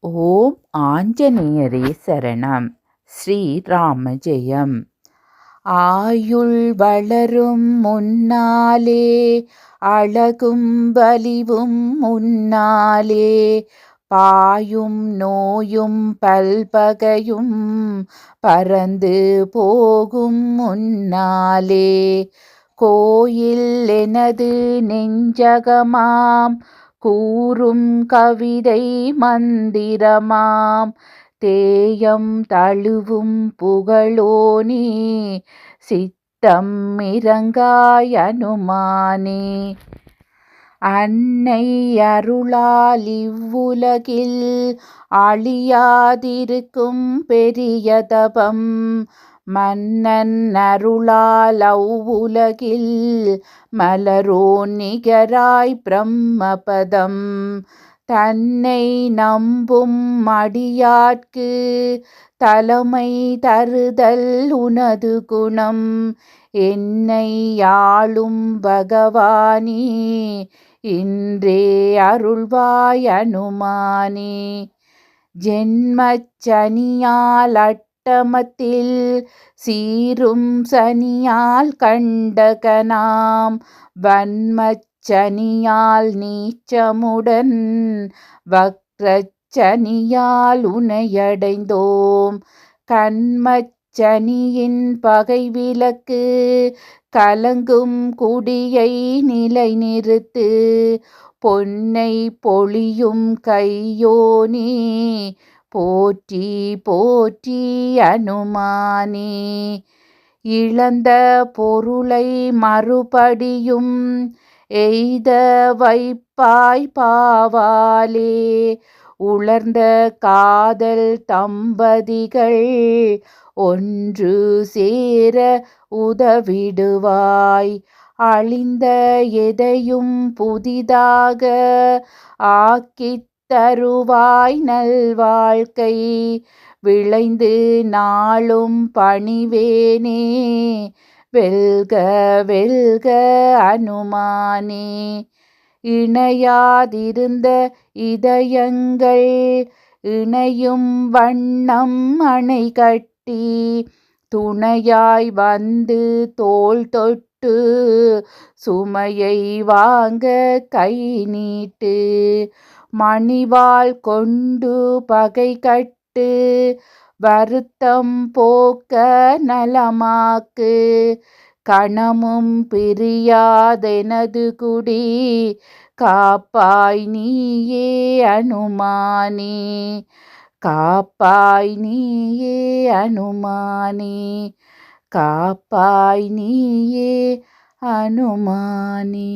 ஓம் ஆஞ்சநேயரே சரணம். ஸ்ரீராம ஜெயம் ஆயுள் வளரும் முன்னாலே அழகும் வலிவும் முன்னாலே பாயும் நோயும் பல்பகையும் பறந்து போகும் முன்னாலே. கோயில் எனது நெஞ்சகமாம் கூறும் கவிதை மந்திரமாம். தேயம் தழுவும் புகழோனே சித்தம் இறங்காய் அனுமானே. அன்னை அருளால் இவ்வுலகில் அழியாதிருக்கும் பெரிய தபம் மன்னன் அருளால் அவ்வுலகில் மலரோ நிகராய் பிரம்மபதம். தன்னை நம்பும் மடியாட்கு தலைமை தருதல் உனது குணம். என்னை ஆளும் பகவானே இன்றே அருள்வாய் அனுமானே. ஜென்மச்சனியால் அட்டமத்தில் சீரும் சனியால் கண்டகனாம். வன்மச்சனியால் நீச்சமுடன் வக்ரச்சனியால் உனையடைந்தோம். கண்மச்சனியின் பகை விளக்கு கலங்கும் குடியை நிலை நிறுத்து பொன்னை பொழியும் கையோனே போற்றி போற்றி அனுமானே. இழந்த பொருளை மறுபடியும் எய்த வைப்பாய் பாவாலே உலர்ந்த காதல் தம்பதிகள் ஒன்று சேர உதவிடுவாய். அழிந்த எதையும் புதிதாக ஆக்கித் தருவாய் நல்வாழ்க்கை. விளைந்து நாளும் பணிவேனே வெல்க வெல்க அனுமானே. இணையாதிருந்த இதயங்கள் இணையும் வண்ணம் அணை கட்டி துணையாய் வந்து தோல் தொட்டு சுமையை வாங்க கை நீட்டு மணிவாள் கொண்டு பகை கட்டு வருத்தம் போக்க நலமாக்கு கணமும் பிரியாதெனது குடி காப்பாய் நீயே அனுமானே காப்பாய் நீயே அனுமானே காப்பாய் நீயே அனுமானே.